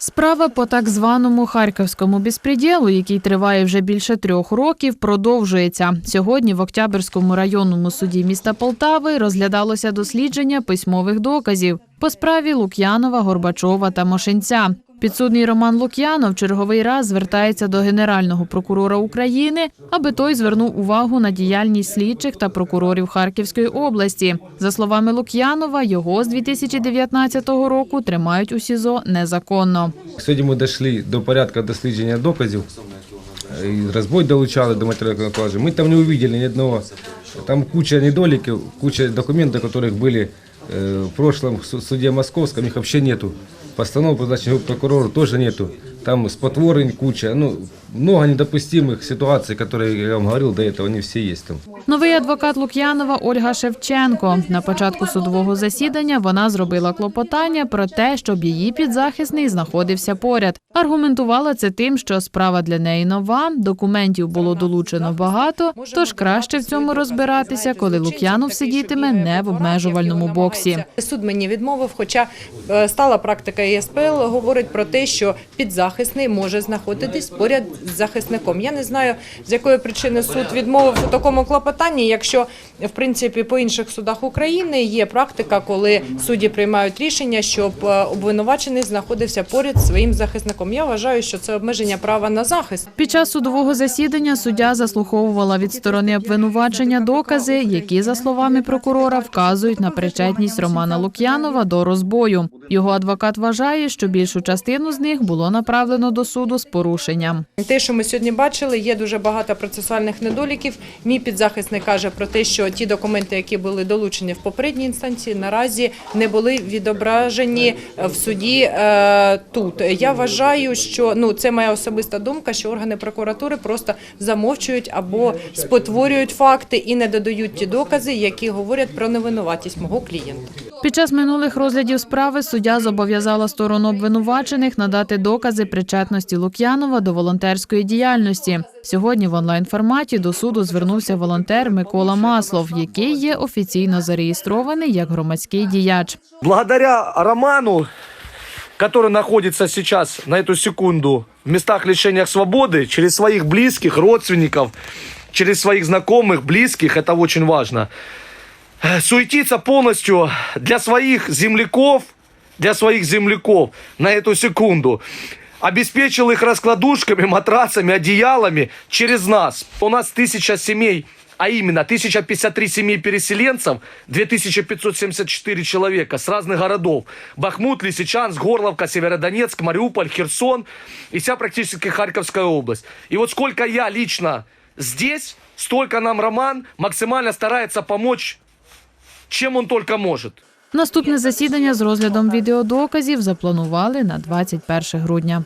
Справа по так званому харківському безпреділу, який триває вже більше трьох років, продовжується. Сьогодні в Октябрьському районному суді міста Полтави розглядалося дослідження письмових доказів по справі Лук'янова, Горбачова та Мошенця. Підсудний Роман Лук'янов черговий раз звертається до Генерального прокурора України, аби той звернув увагу на діяльність слідчих та прокурорів Харківської області. За словами Лук'янова, його з 2019 року тримають у СІЗО незаконно. Сьогодні ми дійшли до порядку дослідження доказів. І розбой долучали до матеріалів накладу. Ми там не увидели ні одного. Там куча недоліків, куча документів, яких були е, в прошлом су- суді Московському, їх взагалі нету. Постанов значению прокурора тоже нету Там спотворень куча. Ну, много недопустимых ситуаций, которые я вам говорил до этого, они все есть там. Новий адвокат Лук'янова Ольга Шевченко. На початку судового засідання вона зробила клопотання про те, щоб її підзахисний знаходився поряд. Аргументувала це тим, що справа для неї нова, документів було долучено багато, тож краще в цьому розбиратися, коли Лук'янов сидітиме не в обмежувальному боксі. Суд мені відмовив, хоча е, стала практика ЄСПЛ говорить про те, що підзахисний може знаходитись поряд з захисником. Я не знаю, з якої причини суд відмовив у такому клопотанні, якщо в принципі по інших судах України є практика, коли судді приймають рішення, щоб е, обвинувачений знаходився поряд з своїм захисником. Я вважаю, що це обмеження права на захист. Під час судового засідання суддя заслуховувала від сторони обвинувачення докази, які, за словами прокурора, вказують на причетність Романа Лук'янова до розбою. Його адвокат вважає, що більшу частину з них було направлено до суду з порушенням. Те, що ми сьогодні бачили, є дуже багато процесуальних недоліків. Мій підзахисник каже про те, що ті документи, які були долучені в попередній інстанції, наразі не були відображені в суді е, тут. Я вважаю, що ну це моя особиста думка, що органи прокуратури просто замовчують або спотворюють факти і не додають ті докази, які говорять про невинуватість мого клієнта. Під час минулих розглядів справи суддя зобов'язала сторону обвинувачених надати докази причетності Лук'янова до волонтерської діяльності. Сьогодні в онлайн форматі до суду звернувся волонтер Микола Маслов, який є офіційно зареєстрований як громадський діяч. Благодаря Роману, который находится сейчас на эту секунду в местах лишения свободы, через своих близких, родственников, через своих знакомых, близких, это очень важно, Суетиться полностью для своих земляков, для своих земляков на эту секунду. Обеспечил их раскладушками, матрацами, одеялами через нас. У нас тысяча семей а именно 1053 семьи переселенцев, 2574 человека с разных городов. Бахмут, Лисичанск, Горловка, Северодонецк, Мариуполь, Херсон и вся практически Харьковская область. И вот сколько я лично здесь, столько нам Роман максимально старается помочь, чем он только может. Наступне засідання з розглядом відеодоказів запланували на 21 грудня.